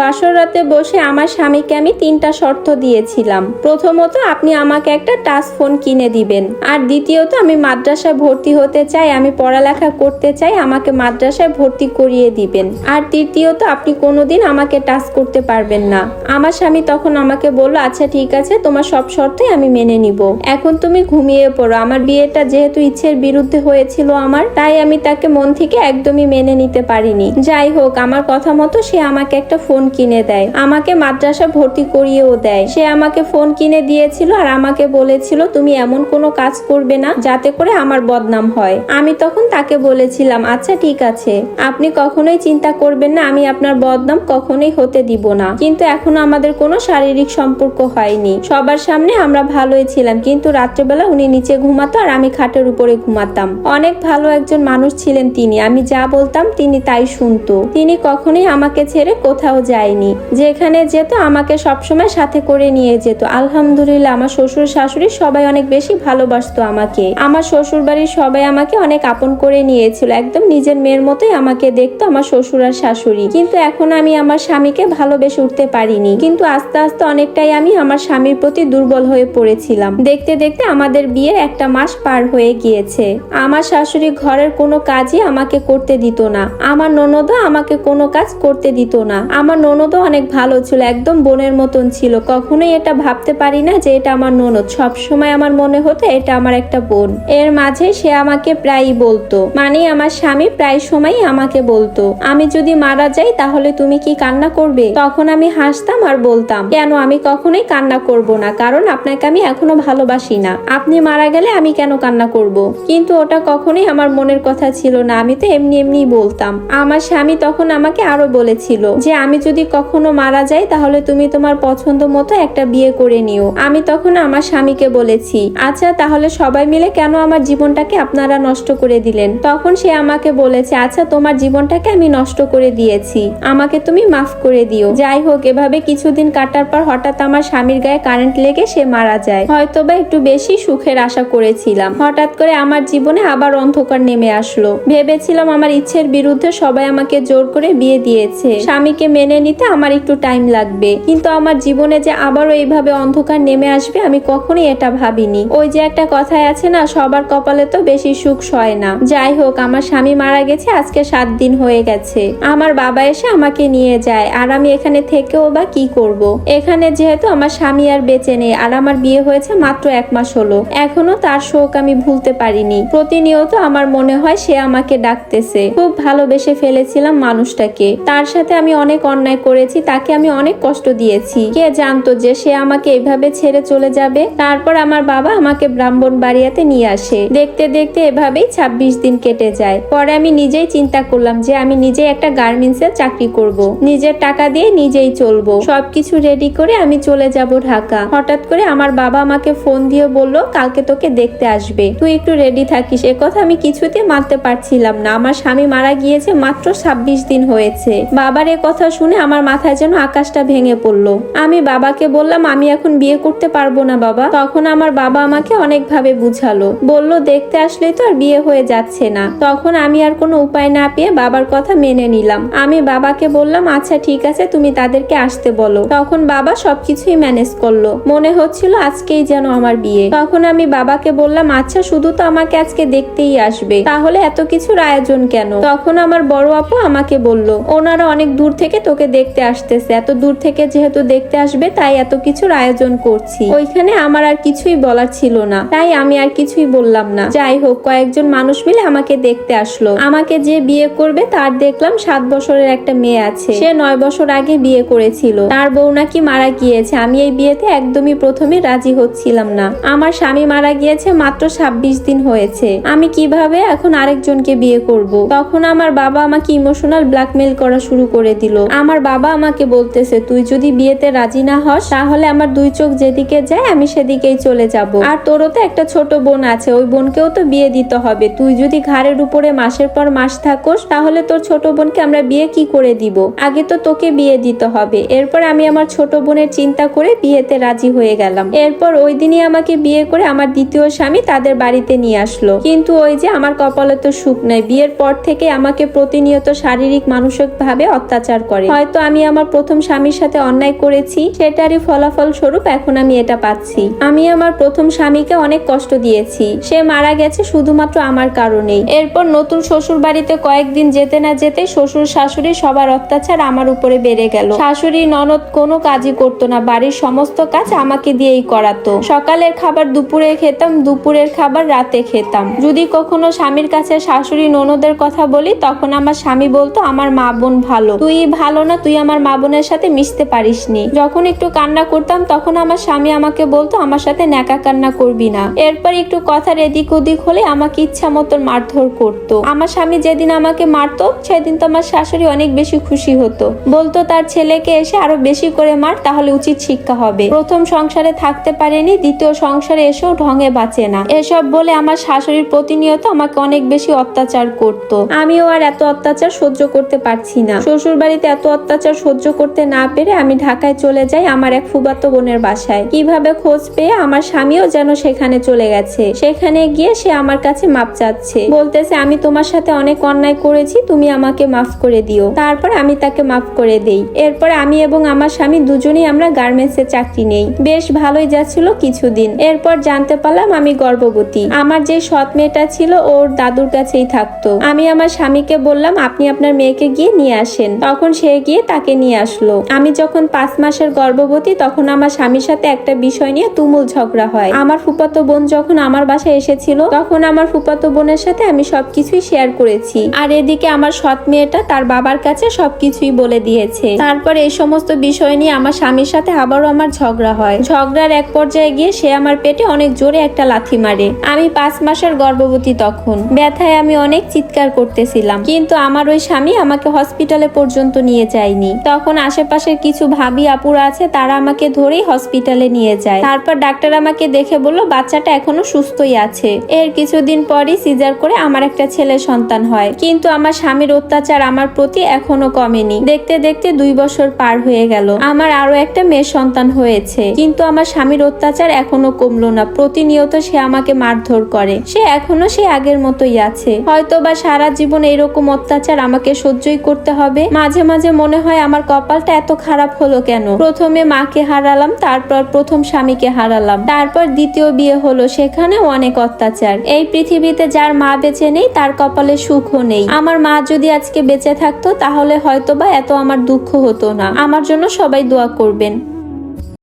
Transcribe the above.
বাসর রাতে বসে আমার স্বামীকে আমি তিনটা শর্ত দিয়েছিলাম। প্রথমত, আপনি আমাকে একটা টাচ ফোন কিনে দিবেন। আর দ্বিতীয়ত, আমি মাদ্রাসায় ভর্তি হতে চাই, আমি পড়ালেখা করতে চাই, আমাকে মাদ্রাসায় ভর্তি করিয়ে দিবেন। আর তৃতীয়ত, আপনি কোনোদিন আমাকে টাচ করতে পারবেন না। আমার স্বামী তখন আমাকে বলল আচ্ছা ঠিক আছে, তোমার সব শর্তই আমি মেনে নিব। এখন তুমি ঘুমিয়ে পড়ো। আমার বিয়েটা যেহেতু ইচ্ছের বিরুদ্ধে হয়েছিল আমার, তাই আমি তাকে মন থেকে একদমই মেনে নিতে পারিনি। যাই হোক, আমার কথা মতো সে আমাকে একটা ফোন কিনে দেয়। আমাকে মাদ্রাসা ভর্তি করিয়েও দেয়। সে আমাকে ফোন কিনে দিয়েছিল আর আমাকে বলেছিল, তুমি এমন কোনো কাজ করবে না যাতে করে আমার বদনাম হয়। আমি তখন তাকে বলেছিলাম আচ্ছা ঠিক আছে। আপনি কখনোই চিন্তা করবেন না, আমি আপনার বদনাম কখনোই হতে দিব না। কিন্তু এখনও আমাদের কোনো শারীরিক সম্পর্ক হয়নি। সবার সামনে আমরা ভালোই ছিলাম, কিন্তু রাত্রেবেলা উনি নিচে ঘুমাতো আর আমি খাটের উপরে ঘুমাতাম। অনেক ভালো একজন মানুষ ছিলেন তিনি। আমি যা বলতাম তিনি তাই শুনতো। তিনি কখনোই আমাকে ছেড়ে কোথাও যায়নি। যেখানে যেত আমাকে সবসময় সাথে করে নিয়ে যেত। আলহামদুলিল্লাহ, আমার শ্বশুর শাশুড়ি সবাই অনেক বেশি ভালোবাসতো আমাকে। আমার শ্বশুর বাড়ির সবাই আমাকে অনেক আপন করে নিয়েছিল। একদম নিজের মেয়ের মতোই আমাকে দেখতো আমার শ্বশুর আর শাশুড়ি। কিন্তু এখন আমি আমার স্বামীকে ভালোবেসে উঠতে পারিনি। কিন্তু আস্তে আস্তে অনেকটাই আমি আমার স্বামীর প্রতি দুর্বল হয়ে পড়েছিলাম। দেখতে দেখতে আমাদের বিয়ের একটা মাস পার হয়ে গিয়েছে। আমার শাশুড়ি ঘরের কোনো কাজই আমাকে করতে দিত না। আমার ননদও আমাকে কোনো কাজ করতে দিত না। আমার ননদও অনেক ভালো ছিল, একদম বোনের মতন ছিল। কখনোই এটা ভাবতে পারি না যে এটা আমার ননদ। সব সময় আমার মনে হতো এটা আমার একটা বোন। এর মাঝে সে আমাকে প্রায়ই বলতো মানে আমার স্বামী প্রায় সময়ই আমাকে বলতো, আমি যদি মারা যাই তাহলে তুমি কি কান্না করবে? তখন আমি হাসতাম আর বলতাম, কেন, আমি কখনোই কান্না করব না, কারণ আপনাকে আমি এখনও ভালোবাসি না। আপনি মারা গেলে আমি কেন কান্না করব? কিন্তু ওটা কখনোই আমার মনের কথা ছিল না, আমি তো এমনি এমনি বলতাম। আমার স্বামী তখন আমাকে আরও বলেছিল যে, আমি যদি কখনো মারা যাই তাহলে তুমি তোমার পছন্দ মতো একটা বিয়ে করে নিও। আমি তখন আমার স্বামীকে বলেছি আচ্ছা তাহলে সবাই মিলে কেন আমার জীবনটাকে আপনারা নষ্ট করে দিলেন? তখন সে আমাকে বলেছে আচ্ছা তোমার জীবনটাকে আমি নষ্ট করে দিয়েছি। আমাকে তুমি মাফ করে দিও। যাই হোক, এভাবে কিছুদিন কাটার পর হঠাৎ আমার স্বামীর গায়ে কারেন্ট লেগে সে মারা যায়। হয়তোবা একটু বেশি সুখের আশা করেছিলাম। হঠাৎ করে আমার জীবনে আবার অন্ধকার নেমে আসলো। ভেবেছিলাম আমার ইচ্ছের বিরুদ্ধে সবাই আমাকে জোর করে বিয়ে দিয়েছে। স্বামীকে মেনে নিতে আমার একটু টাইম লাগবে। কিন্তু আমার জীবনে যে আবারও এইভাবে অন্ধকার নেমে আসবে, আমি কখনোই এটা ভাবিনি। ওই যে একটা কথাই আছে না, সবার কপালে তো বেশি সুখ সয় না। যাই হোক, আমার স্বামী মারা গেছে, আজকে সাত দিন হয়ে গেছে। আমার বাবা এসে আমাকে নিয়ে যায়, আর আমি এখানে থেকেও বা কি করব। এখানে যেহেতু আমার স্বামী আর বেঁচে নেই, আর আমার বিয়ে হয়েছে মাত্র এক মাস হলো। এখনও তার শোক আমি ভুলতে পারিনি। প্রতিনিয়ত আমার মনে হয় সে আমাকে ডাকতেছে। খুব ভালোবেসে ফেলেছিলাম মানুষটাকে। তার সাথে আমি অনেক অন্যায় করেছি, তাকে আমি অনেক কষ্ট দিয়েছি। কে জানতো যে সে আমাকে এভাবে ছেড়ে চলে যাবে? তারপর আমার বাবা আমাকে ব্রাহ্মণ বাড়িয়াতে নিয়ে আসে। দেখতে দেখতে এভাবেই ২৬ দিন কেটে যায়। পরে আমি নিজেই চিন্তা করলাম যে আমি নিজেই একটা গার্মেন্টস এর চাকরি করব। নিজের টাকা দিয়ে নিজেই চলবো। সবকিছু রেডি করে আমি চলে যাব ঢাকা। হঠাৎ করে আমার বাবা আমাকে ফোন দিয়ে বলল, কালকে তোকে দেখতে আসবে। তুই একটু রেডি থাকিস। এ কথা আমি কিছুতে মানতে পারছিলাম না। আমার স্বামী মারা গিয়েছে মাত্র ২৬ দিন হয়েছে। বাবার এ কথা শুনে আমার মাথায় যেন আকাশটা ভেঙে পড়ল। আমি বাবাকে বললাম, আমি এখন বিয়ে করতে পারব না বাবা। তখন আমার বাবা আমাকে অনেকভাবে বুঝালো। বলল, দেখতে আসলেই তো আর বিয়ে হয়ে যাচ্ছে না। তখন আমি আর কোনো উপায় না পেয়ে বাবার কথা মেনে নিলাম। আমি বাবাকে বললাম আচ্ছা ঠিক আছে, তুমি তাদেরকে আসতে বলো। তখন বাবা সবকিছুই ম্যানেজ করল। মনে হচ্ছিল আজকেই যেন আমার বিয়ে। তখন আমি বাবাকে বললাম আচ্ছা শুধু তো আমাকে আজকে দেখতেই আসবে। তাহলে এত কিছুর আয়োজন কেন? তখন আমার বড় আপু আমাকে বলল, ওনারা অনেক দূর থেকে তোকে দেখতে আসতেছে। এত দূর থেকে যেহেতু দেখতে আসবে, তাই এত কিছুর আয়োজন করছি। ওইখানে আমার আর কিছুই বলার ছিল না। তাই আমি আর কিছুই বললাম না। যাই হোক, কয়েকজন মানুষ মিলে আমাকে দেখতে আসলো। আমাকে যে বিয়ে করবে, তার দেখলাম সাত বছরের একটা মেয়ে আছে। সে নয় বছর আগে বিয়ে করেছিল। তার বউ নাকি মারা গিয়েছে। আমি এই বিয়েতে একদমই প্রথমে রাজি হচ্ছিলাম না। আমার স্বামী মারা গিয়েছে মাত্র ছাব্বিশ দিন হয়েছে। আমি কীভাবে এখন আরেকজনকে বিয়ে করব। তখন আমার বাবা আমাকে ইমোশনাল ব্ল্যাকমেল করা শুরু করে দিল। আমার বাবা আমাকে বলতেছে, তুই যদি বিয়েতে রাজি না হস, তাহলে আমার দুই চোখ যেদিকে যায়, আমি সেদিকেই চলে যাব। আর তোরও তো একটা ছোট বোন আছে, ওই বোনকেও তো বিয়ে দিতে হবে। তুই যদি ঘাড়ের উপরে মাসের পর মাস থাকোস, তাহলে তোর ছোট বোনকে আমরা বিয়ে কি করে দিব? আগে তো তোকে বিয়ে দিতে হবে। এরপর আমি আমার ছোট বোনের চিন্তা করে বিয়েতে রাজি হয়ে গেলাম। এরপর ওই দিনই আমাকে বিয়ে করে আমার দ্বিতীয় স্বামী তাদের বাড়িতে নিয়ে আসলো। কিন্তু ওই যে আমার কপালে তো সুখ নাই। বিয়ের পর থেকে আমাকে প্রতিনিয়ত শারীরিক মানসিক ভাবে অত্যাচার করে। হয়তো হয়তো আমি আমার প্রথম স্বামীর সাথে অন্যায় করেছি, সেটারই ফলাফল স্বরূপ এখন আমি এটা পাচ্ছি। আমি আমার প্রথম স্বামীকে অনেক কষ্ট দিয়েছি, সে মারা গেছে শুধুমাত্র আমার কারণেই। এরপর নতুন শ্বশুর বাড়িতে কয়েকদিন যেতে না যেতে শ্বশুর শাশুড়ি সবার অত্যাচার আমার উপরে বেড়ে গেল। শাশুড়ি ননদ কোনো কাজই করতো না, বাড়ির সমস্ত কাজ আমাকে দিয়েই করাতো। সকালের খাবার দুপুরে খেতাম, দুপুরের খাবার রাতে খেতাম। যদি কখনো স্বামীর কাছে শাশুড়ি ননদের কথা বলি, তখন আমার স্বামী বলতো, আমার মা বোন ভালো। তুই ভালো না তুই আমার মা বোনের সাথে মিশতে পারিসনি। যখন একটু কান্না করতাম, তখন আমার স্বামী আমাকে বলতো, আমার সাথে ন্যাকা কান্না করবি না। এরপর একটু কথার এদিক ওদিক হলে আমাকে ইচ্ছা মতন মারধর করতো। আমার স্বামী যেদিন আমাকে মারতো, সেদিন তো আমার শাশুড়ি অনেক বেশি খুশি হতো। বলতো, তার ছেলেকে এসে আরও বেশি করে মার, তাহলে উচিত শিক্ষা হবে। প্রথম সংসারে থাকতে পারেনি, দ্বিতীয় সংসারে এসেও ঢঙে বাঁচে না। এসব বলে আমার শাশুড়ির প্রতিনিয়ত আমাকে অনেক বেশি অত্যাচার করত। আমিও আর এত অত্যাচার সহ্য করতে পারছি না। শ্বশুর বাড়িতে এত অত্যাচার সহ্য করতে না পেরে আমি ঢাকায় চলে যাই আমার এক ফুবাতো বোনের বাসায়। কীভাবে খোঁজ পেয়ে আমার স্বামীও যেন সেখানে চলে গেছে। সেখানে গিয়ে সে আমার কাছে মাপ চাচ্ছে। বলতেছে, আমি তোমার সাথে অনেক অন্যায় করেছি, তুমি আমাকে মাফ করে দিও। তারপর আমি তাকে মাফ করে দেই। এরপর আমি এবং আমার স্বামী দুজনেই আমরা গার্মেন্টসে চাকরি নেই। বেশ ভালোই যাচ্ছিল কিছুদিন। এরপর জানতে পারলাম আমি গর্ভবতী। আমার যে সৎ মেয়েটা ছিল, ওর দাদুর কাছেই থাকতো। আমি আমার স্বামীকে বললাম, আপনি আপনার মেয়েকে গিয়ে নিয়ে আসেন। তখন সে গিয়ে তাকে নিয়ে আসলো। আমি যখন পাঁচ মাসের গর্ভবতী, তখন আমার স্বামীর সাথে একটা বিষয় নিয়ে তুমুল ঝগড়া হয়। আমার ফুপাতো বোন যখন আমার বাসায় এসেছিল, তখন আমার ফুপাতো বোনের সাথে আমি সবকিছুই শেয়ার করেছি। আর এদিকে আমার সৎ মেয়েটা তার বাবার কাছে সবকিছুই বলে দিয়েছে। তারপর এই সমস্ত বিষয় নিয়ে আমার স্বামীর সাথে আবারও আমার ঝগড়া হয়। ঝগড়ার এক পর্যায়ে গিয়ে সে আমার পেটে অনেক জোরে একটা লাথি মারে। আমি পাঁচ মাসের গর্ভবতী তখন। ব্যথায় আমি অনেক চিৎকার করতেছিলাম। কিন্তু আমার ওই স্বামী আমাকে হসপিটালে পর্যন্ত নিয়ে যায়নি। তখন আশেপাশের কিছু ভাবি আপুরা আছে, তারা আমাকে ধরেই হসপিটালে নিয়ে যায়। তারপর ডাক্তার আমাকে দেখে বলল, বাচ্চাটা এখনও সুস্থই আছে। এর কিছুদিন পরই সিজার করে আমার একটা ছেলে সন্তান হয়। কিন্তু আমার স্বামীর অত্যাচার আমার প্রতি এখনও কমেনি। দেখতে দেখতে দুই বছর পার হয়ে গেল। আমার আরও একটা মেয়ে সন্তান হয়েছে। কিন্তু আমার স্বামীর অত্যাচার এখনও কমলো না। প্রতিনিয়ত সে আমাকে মারধর করে। সে এখনও সে আগের মতোই আছে। হয়তো বা সারা জীবন এরকম অত্যাচার আমাকে সহ্যই করতে হবে। মাঝে মাঝে মনে হয় আমার কপালটা এত খারাপ হলো কেন? প্রথমে মাকে হারালাম, তারপর প্রথম স্বামীকে হারালাম। তারপর দ্বিতীয় বিয়ে হলো সেখানে অনেক অত্যাচার। এই পৃথিবীতে যার মা বেঁচে নেই, তার কপালে সুখও নেই। আমার মা যদি আজকে বেঁচে থাকতো, তাহলে হয়তো বা এত আমার দুঃখ হতো না। আমার জন্য সবাই দোয়া করবেন।